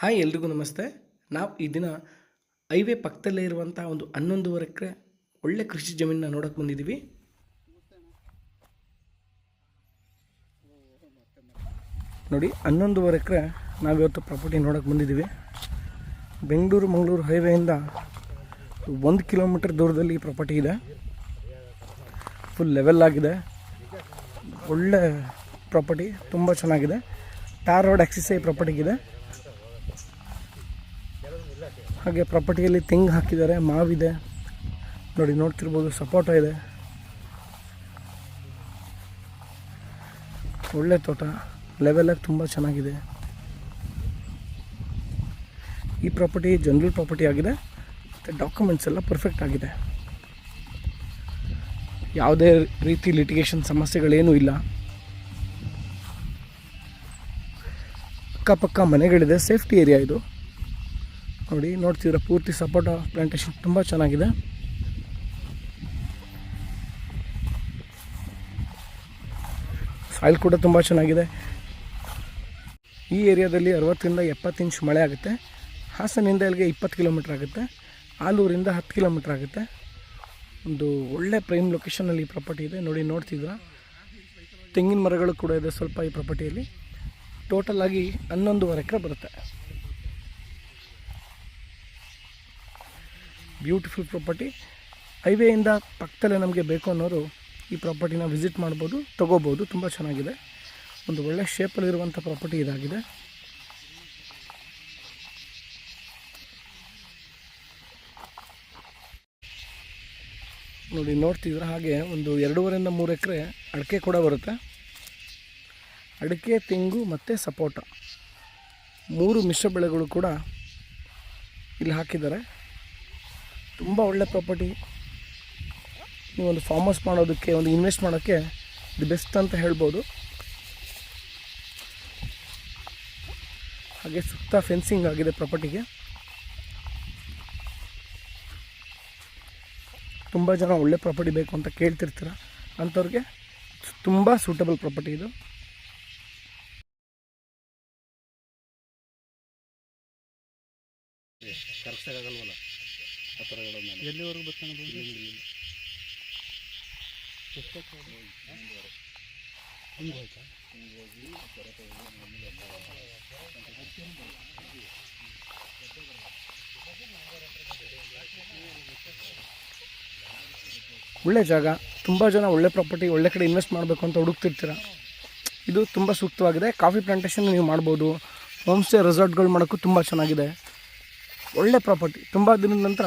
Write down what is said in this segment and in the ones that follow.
Hi ಎಲ್ರಿಗೂ ನಮಸ್ತೆ. ನಾವು ಈ ದಿನ ಹೈವೇ ಪಕ್ಕದಲ್ಲೇ ಇರುವಂಥ ಒಂದು ಹನ್ನೊಂದುವರೆ ಎಕರೆ ಒಳ್ಳೆ ಕೃಷಿ ಜಮೀನನ್ನ ನೋಡೋಕೆ ಬಂದಿದ್ದೀವಿ ನೋಡಿ, ಹನ್ನೊಂದುವರೆ ಎಕರೆ ನಾವಿವತ್ತು ಪ್ರಾಪರ್ಟಿ ನೋಡೋಕೆ ಬಂದಿದ್ದೀವಿ ಬೆಂಗಳೂರು, ಮಂಗಳೂರು ಹೈವೇಯಿಂದ ಒಂದು ಕಿಲೋಮೀಟರ್ ದೂರದಲ್ಲಿ ಈ ಪ್ರಾಪರ್ಟಿ ಇದೆ. ಫುಲ್ ಲೆವೆಲ್ ಆಗಿದೆ. ಒಳ್ಳೆ ಪ್ರಾಪರ್ಟಿ ತುಂಬ ಚೆನ್ನಾಗಿದೆ. ಟಾರ್ ರೋಡ್ ಆಕ್ಸಿಸ್ ಈ ಪ್ರಾಪರ್ಟಿಗಿದೆ ಹಾಗೆ ಪ್ರಾಪರ್ಟಿಯಲ್ಲಿ ತೆಂಗು ಹಾಕಿದ್ದಾರೆ, ಮಾವಿದೆ. ನೋಡಿ, ನೋಡ್ತಿರ್ಬೋದು, ಸಪೋಟ ಇದೆ. ಒಳ್ಳೆ ತೋಟ. ಲೆವೆಲಾಗಿ ತುಂಬ ಚೆನ್ನಾಗಿದೆ. ಈ ಪ್ರಾಪರ್ಟಿ ಜನರಲ್ ಪ್ರಾಪರ್ಟಿ ಆಗಿದೆ. ಮತ್ತು ಡಾಕ್ಯುಮೆಂಟ್ಸ್ ಎಲ್ಲ ಪರ್ಫೆಕ್ಟ್ ಆಗಿದೆ. ಯಾವುದೇ ರೀತಿ ಲಿಟಿಗೇಷನ್ ಸಮಸ್ಯೆಗಳೇನೂ ಇಲ್ಲ. ಅಕ್ಕಪಕ್ಕ ಮನೆಗಳಿದೆ ಸೇಫ್ಟಿ ಏರಿಯಾ ಇದು. ನೋಡಿ ನೋಡ್ತಿದ್ರೆ ಪೂರ್ತಿ ಸಪೋಟ ಪ್ಲಾಂಟೇಶನ್ ತುಂಬ ಚೆನ್ನಾಗಿದೆ. ಸಾಯಿಲ್ ಕೂಡ ತುಂಬ ಚೆನ್ನಾಗಿದೆ. ಈ ಏರಿಯಾದಲ್ಲಿ ಅರವತ್ತರಿಂದ ಎಪ್ಪತ್ತು ಇಂಚ್ ಮಳೆ ಆಗುತ್ತೆ. ಹಾಸನಿಂದ ಇಲ್ಲಿಗೆ ಇಪ್ಪತ್ತು ಕಿಲೋಮೀಟ್ರ್ ಆಗುತ್ತೆ. ಆಲೂರಿಂದ ಹತ್ತು ಕಿಲೋಮೀಟ್ರ್ ಆಗುತ್ತೆ. ಒಂದು ಒಳ್ಳೆ ಪ್ರೈಮ್ ಲೊಕೇಶನಲ್ಲಿ ಈ ಪ್ರಾಪರ್ಟಿ ಇದೆ. ನೋಡಿ ನೋಡ್ತಿದ್ರ ತೆಂಗಿನ ಮರಗಳು ಕೂಡ ಇದೆ ಸ್ವಲ್ಪ ಈ ಪ್ರಾಪರ್ಟಿಯಲ್ಲಿ ಟೋಟಲ್ ಆಗಿ ಹನ್ನೊಂದುವರೆ ಎಕರೆ ಬರುತ್ತೆ. ಬ್ಯೂಟಿಫುಲ್ ಪ್ರಾಪರ್ಟಿ ಹೈವೇಯಿಂದ ಪಕ್ಕದಲ್ಲೇ ನಮಗೆ ಬೇಕು ಅನ್ನೋರು ಈ ಪ್ರಾಪರ್ಟಿನ ವಿಸಿಟ್ ಮಾಡ್ಬೋದು, ತೊಗೋಬೋದು. ತುಂಬ ಚೆನ್ನಾಗಿದೆ. ಒಂದು ಒಳ್ಳೆ ಶೇಪಲ್ಲಿರುವಂಥ ಪ್ರಾಪರ್ಟಿ ಇದಾಗಿದೆ. ನೋಡಿ, ನೋಡ್ತಿದ್ರೆ ಹಾಗೆ ಒಂದು ಎರಡೂವರೆಯಿಂದ ಮೂರು ಎಕರೆ ಅಡಿಕೆ ಕೂಡ ಬರುತ್ತೆ. ಅಡಿಕೆ, ತೆಂಗು ಮತ್ತು ಸಪೋಟ. ಮೂರು ಮಿಶ್ರ ಬೆಳೆಗಳು ಕೂಡ ಇಲ್ಲಿ ಹಾಕಿದ್ದಾರೆ. ತುಂಬ ಒಳ್ಳೆ ಪ್ರಾಪರ್ಟಿ ನೀವು ಒಂದು ಫಾರ್ಮ್ ಹೌಸ್ ಮಾಡೋದಕ್ಕೆ, ಒಂದು ಇನ್ವೆಸ್ಟ್ ಮಾಡೋಕ್ಕೆ ದಿ ಬೆಸ್ಟ್ ಅಂತ ಹೇಳ್ಬೋದು. ಹಾಗೆ ಸುತ್ತ ಫೆನ್ಸಿಂಗ್ ಆಗಿದೆ ಪ್ರಾಪರ್ಟಿಗೆ ತುಂಬ ಜನ ಒಳ್ಳೆ ಪ್ರಾಪರ್ಟಿ ಬೇಕು ಅಂತ ಕೇಳ್ತಿರ್ತೀರ. ಅಂಥವ್ರಿಗೆ ತುಂಬ ಸೂಟಬಲ್ ಪ್ರಾಪರ್ಟಿ ಇದು. ಆ ಥರ ಹೇಳೋದ್ಮೇಲೆ ಎಲ್ಲಿವರೆಗೂ ಬರ್ತಾನೆ ಒಳ್ಳೆ ಜಾಗ ತುಂಬ ಜನ ಒಳ್ಳೆ ಪ್ರಾಪರ್ಟಿ ಒಳ್ಳೆ ಕಡೆ ಇನ್ವೆಸ್ಟ್ ಮಾಡಬೇಕು ಅಂತ ಹುಡುಕ್ತಿರ್ತೀರ. ಇದು ತುಂಬ ಸೂಕ್ತವಾಗಿದೆ. ಕಾಫಿ ಪ್ಲಾಂಟೇಶನ್ ನೀವು ಮಾಡ್ಬೋದು. ಹೋಮ್ ಸ್ಟೇ ರೆಸಾರ್ಟ್ಗಳು ಮಾಡೋಕ್ಕೂ ತುಂಬ ಚೆನ್ನಾಗಿದೆ. ಒಳ್ಳೆ ಪ್ರಾಪರ್ಟಿ ತುಂಬ ದಿನದ ನಂತರ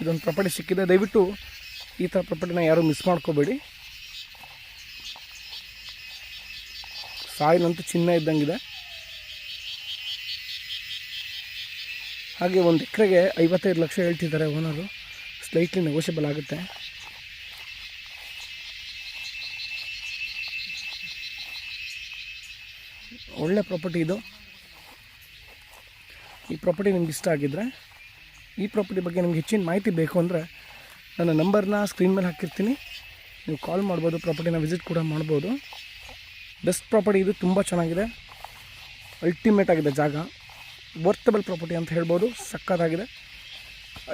ಇದೊಂದು ಪ್ರಾಪರ್ಟಿ ಸಿಕ್ಕಿದೆ. ದಯವಿಟ್ಟು ಈ ಥರ ಪ್ರಾಪರ್ಟಿನ ಯಾರೂ ಮಿಸ್ ಮಾಡ್ಕೋಬೇಡಿ. ಸಾಯಿಲಂತೂ ಚಿನ್ನ ಇದ್ದಂಗಿದೆ. ಹಾಗೆ ಒಂದು ಎಕರೆಗೆ ಐವತ್ತೈದು ಲಕ್ಷ ಹೇಳ್ತಿದ್ದಾರೆ ಓನರು ಸ್ಲೈಟ್ಲಿ ನೆಗೋಷಿಯಬಲ್ ಆಗುತ್ತೆ. ಒಳ್ಳೆ ಪ್ರಾಪರ್ಟಿ ಇದು. ಈ ಪ್ರಾಪರ್ಟಿ ನಿಮ್ಗೆ ಇಷ್ಟ ಆಗಿದ್ದರೆ ಈ ಪ್ರಾಪರ್ಟಿ ಬಗ್ಗೆ ನಿಮ್ಗೆ ಹೆಚ್ಚಿನ ಮಾಹಿತಿ ಬೇಕು ಅಂದರೆ ನನ್ನ ನಂಬರ್ನ ಸ್ಕ್ರೀನ್ ಮೇಲೆ ಹಾಕಿರ್ತೀನಿ. ನೀವು ಕಾಲ್ ಮಾಡ್ಬೋದು ಪ್ರಾಪರ್ಟಿನ ವಿಸಿಟ್ ಕೂಡ ಮಾಡ್ಬೋದು. ಬೆಸ್ಟ್ ಪ್ರಾಪರ್ಟಿ ಇದು ತುಂಬ ಚೆನ್ನಾಗಿದೆ. ಅಲ್ಟಿಮೇಟ್ ಆಗಿದೆ ಜಾಗ. ವರ್ತಬಲ್ ಪ್ರಾಪರ್ಟಿ ಅಂತ ಹೇಳ್ಬೋದು, ಸಕ್ಕತ್ತಾಗಿದೆ.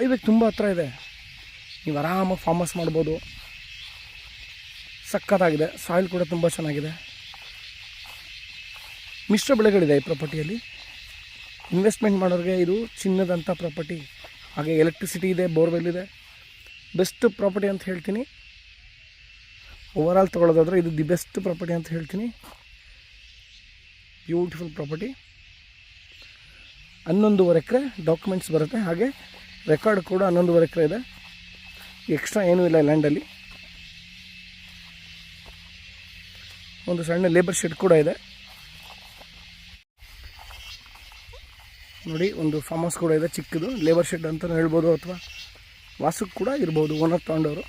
ಇದಕ್ಕೆ ತುಂಬ ಹತ್ರ ಇದೆ. ನೀವು ಆರಾಮಾಗಿ ಫಾರ್ಮಸ್ ಮಾಡ್ಬೋದು. ಸಕ್ಕತ್ತಾಗಿದೆ. ಸಾಯಿಲ್ ಕೂಡ ತುಂಬ ಚೆನ್ನಾಗಿದೆ. ಮಿಶ್ರ ಬೆಳೆಗಳಿದೆ ಈ ಪ್ರಾಪರ್ಟಿಯಲ್ಲಿ ಇನ್ವೆಸ್ಟ್ಮೆಂಟ್ ಮಾಡೋರಿಗೆ ಇದು ಚಿನ್ನದಂಥ ಪ್ರಾಪರ್ಟಿ. ಹಾಗೆ ಎಲೆಕ್ಟ್ರಿಸಿಟಿ ಇದೆ ಬೋರ್ವೆಲ್ ಇದೆ. ಬೆಸ್ಟ್ ಪ್ರಾಪರ್ಟಿ ಅಂತ ಹೇಳ್ತೀನಿ. ಓವರಾಲ್ ತೊಗೊಳೋದಾದ್ರೆ ಇದು ದಿ ಬೆಸ್ಟ್ ಪ್ರಾಪರ್ಟಿ ಅಂತ ಹೇಳ್ತೀನಿ. Beautiful property. ಹನ್ನೊಂದುವರೆ ಎಕರೆ ಡಾಕ್ಯುಮೆಂಟ್ಸ್ ಬರುತ್ತೆ. ಹಾಗೆ ರೆಕಾರ್ಡ್ ಕೂಡ ಹನ್ನೊಂದುವರೆ ಎಕರೆ ಇದೆ. ಎಕ್ಸ್ಟ್ರಾ ಏನೂ ಇಲ್ಲ ಲ್ಯಾಂಡಲ್ಲಿ ಒಂದು ಸಣ್ಣ ಲೇಬರ್ ಶೆಡ್ ಕೂಡ ಇದೆ. ನೋಡಿ, ಒಂದು ಫಾರ್ಮ್ ಹೌಸ್ ಕೂಡ ಇದೆ, ಚಿಕ್ಕದು. ಲೇಬರ್ ಶೆಡ್ ಅಂತ ಹೇಳ್ಬೋದು ಅಥವಾ ವಾಸಕ್ಕೆ ಕೂಡ ಇರ್ಬೋದು ಓನರ್ ತಗೊಂಡವರು.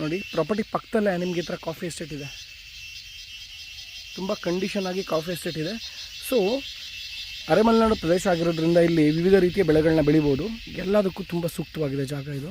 ನೋಡಿ ಪ್ರಾಪರ್ಟಿ ಪಕ್ಕದಲ್ಲೇ ನಿಮಗೆ ಈ ಥರ ಕಾಫಿ ಎಸ್ಟೇಟ್ ಇದೆ. ತುಂಬ ಕಂಡೀಷನ್ ಆಗಿ ಕಾಫಿ ಎಸ್ಟೇಟ್ ಇದೆ. ಸೊ ಅರೆಮಲೆನಾಡು ಪ್ರದೇಶ ಆಗಿರೋದ್ರಿಂದ ಇಲ್ಲಿ ವಿವಿಧ ರೀತಿಯ ಬೆಳೆಗಳನ್ನ ಬೆಳಿಬೋದು. ಎಲ್ಲದಕ್ಕೂ ತುಂಬ ಸೂಕ್ತವಾಗಿದೆ ಜಾಗ ಇದು.